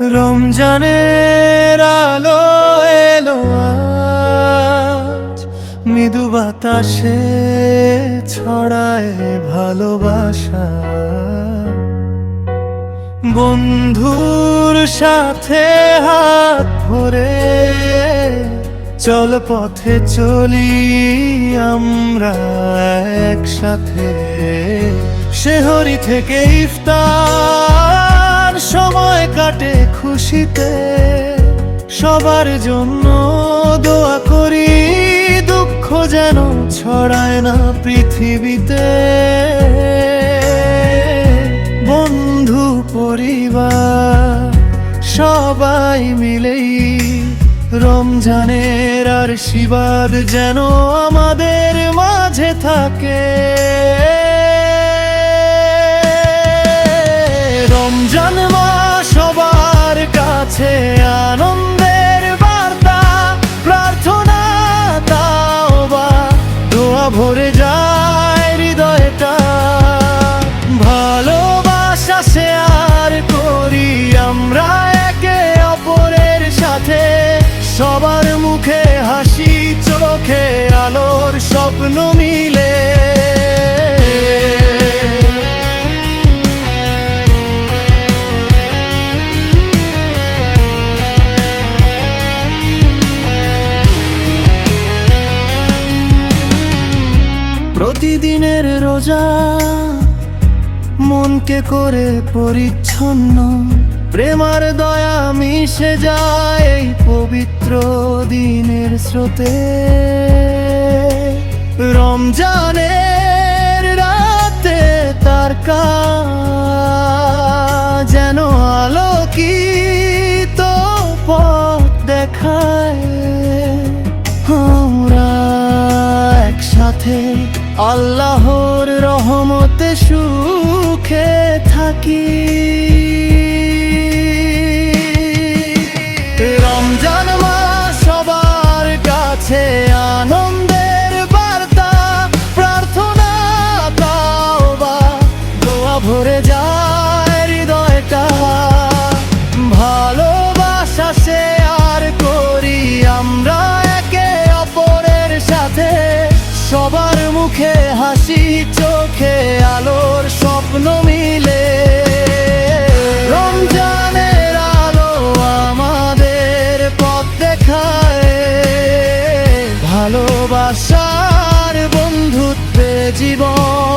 রমজানের আলো এলো মৃদু বাতাসে ছড়ায় ভালোবাসা। বন্ধুর সাথে হাত ধরে চল পথে চলি আমরা একসাথে। শেহরি থেকে ইফতার সময় কাটে খুশিতে সবার জন্য দোয়া করি, দুঃখ যেন ছড়ায় না পৃথিবীতে। বন্ধু, পরিবার, সবাই মিলেই রমজানের আর শিবাদ যেন আমাদের মাঝে থাকে। ভালোবাসা শেয়ার করি আমরা একে অপরের সাথে। সবার মুখে হাসি, চোখে আলোর স্বপ্ন মিলে। প্রতিদিনের রোজা মনকে করে পরিচ্ছন্ন। প্রেমার দয়া মিশে যায় এই পবিত্র দিনের স্রোতে। রমজানের রাতে তার যেন আলোকিত পথ দেখায়। আমরা একসাথে আল্লাহর রহমতে সুখে থাকি। রমজান মাস সবার কাছে আনন্দের বার্তা। প্রার্থনা, তাওবা, দোয়া ভরে যায় হৃদয়টা। ভালোবাসা শেয়ার সবার মুখে হাসি, চোখে আলোর স্বপ্ন মিলে। রমজানের আলো আমাদের পথ দেখায়। ভালোবাসার বন্ধুত্বে জীবন